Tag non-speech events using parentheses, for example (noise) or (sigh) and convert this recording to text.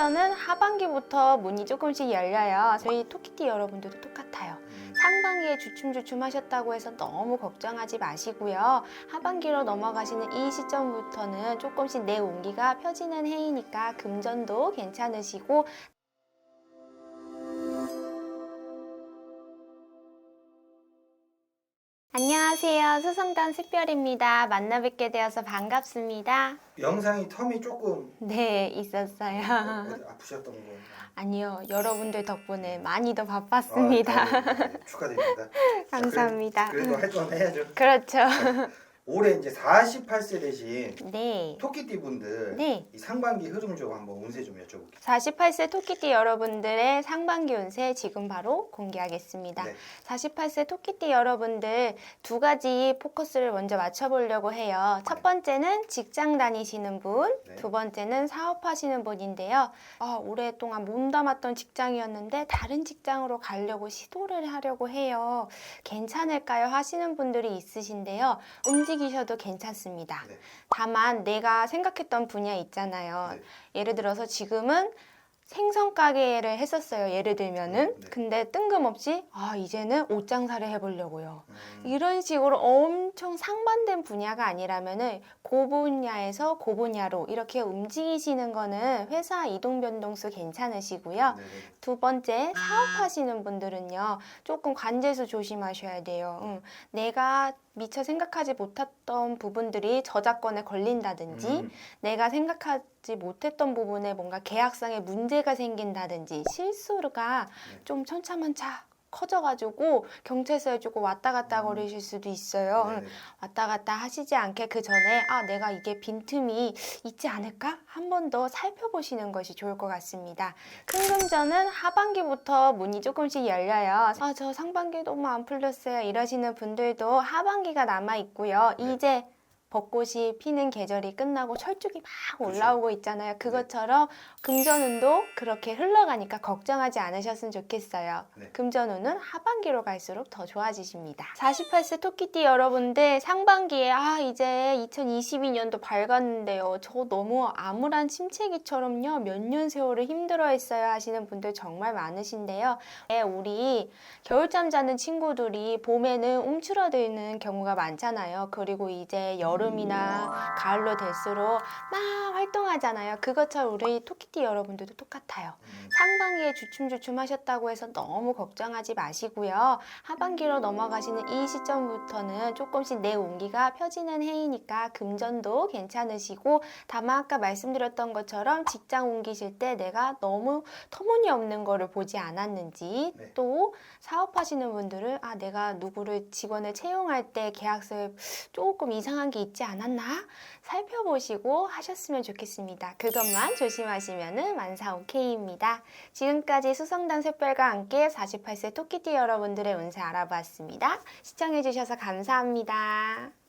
금전은 하반기부터 문이 조금씩 열려요. 저희 토끼띠 여러분들도 똑같아요. 상반기에 주춤주춤 하셨다고 해서 너무 걱정하지 마시고요. 하반기로 넘어가시는 이 시점부터는 조금씩 내 운기가 펴지는 해이니까 금전도 괜찮으시고 안녕하세요. 수성단 샛별입니다. 만나 뵙게 되어서 반갑습니다. 영상이 텀이 조금 네, 있었어요. 어디 아프셨던 거 아니요, 여러분들 덕분에 많이 더 바빴습니다. 아. 네, 축하드립니다. (laughs) 자, 감사합니다. 그래도, 그래도 할 건 해야죠. 그렇죠. (laughs) 올해 이제 48세 되신 네. 토끼띠 분들 네. 이 상반기 흐름 좀 한번 운세 좀 여쭤볼게요. 48세 토끼띠 여러분들의 상반기 운세 지금 바로 공개하겠습니다. 네. 48세 토끼띠 여러분들 두 가지 포커스를 먼저 맞춰보려고 해요. 첫 번째는 직장 다니시는 분, 네. 두 번째는 사업하시는 분인데요. 아, 오랫동안 몸담았던 직장이었는데 다른 직장으로 가려고 시도를 하려고 해요. 괜찮을까요? 하시는 분들이 있으신데요. 움직 이셔도 괜찮습니다. 네. 다만 내가 생각했던 분야 있잖아요. 네. 예를 들어서 지금은 생선 가게를 했었어요. 예를 들면은. 네, 네. 근데 뜬금없이 아, 이제는 옷 장사를 해보려고요. 음, 이런 식으로 엄청 상반된 분야가 아니라면은 그 분야에서 그 분야로 이렇게 움직이시는 거는 회사 이동 변동수 괜찮으시고요. 네네. 두 번째 사업하시는 분들은요 조금 관제수 조심하셔야 돼요. 응. 내가 미처 생각하지 못했던 부분들이 저작권에 걸린다든지 음, 내가 생각하지 못했던 부분에 뭔가 계약상에 문제가 생긴다든지 실수가 네. 좀 천차만차 커져가지고 경찰서에 조금 왔다 갔다 음. 거리실 수도 있어요. 응. 네네. 왔다 갔다 하시지 않게 그 전에 아 내가 이게 빈틈이 있지 않을까 한 번 더 살펴보시는 것이 좋을 것 같습니다. 큰 금전은 하반기부터 문이 조금씩 열려요. 아 저 상반기 너무 안 풀렸어요 이러시는 분들도 하반기가 남아 있고요. 네. 이제 벚꽃이 피는 계절이 끝나고 철쭉이 막. 올라오고 있잖아요. 그것처럼 금전운도 그렇게 흘러가니까 걱정하지 않으셨으면 좋겠어요. 네. 금전운은 하반기로 갈수록 더 좋아지십니다. 48세 토끼띠 여러분들 상반기에 아 이제 2022년도 밝았는데요. 저 너무 암울한 침체기처럼요. 몇 년 세월을 힘들어했어요 하시는 분들 정말 많으신데요. 예, 우리 겨울잠 자는 친구들이 봄에는 움츠러드는 경우가 많잖아요. 그리고 이제 여름 이나 가을로 될수록 막 활동하잖아요. 그것처럼 우리 토끼띠 여러분들도 똑같아요. 음, 상반기에 주춤주춤 하셨다고 해서 너무 걱정하지 마시고요. 하반기로 넘어가시는 이 시점부터는 조금씩 내 운기가 펴지는 해이니까 금전도 괜찮으시고 다만 아까 말씀드렸던 것처럼 직장 옮기실 때 내가 너무 터무니없는 거를 보지 않았는지 네. 또 사업하시는 분들은 아 내가 누구를 직원을 채용할 때 계약서에 조금 이상한 게 있지 않았나 살펴보시고 하셨으면 좋겠습니다. 그것만 조심하시면은 만사 오케이입니다. 지금까지 수성단 샛별과 함께 48세 토끼띠 여러분들의 운세 알아봤습니다. 시청해주셔서 감사합니다.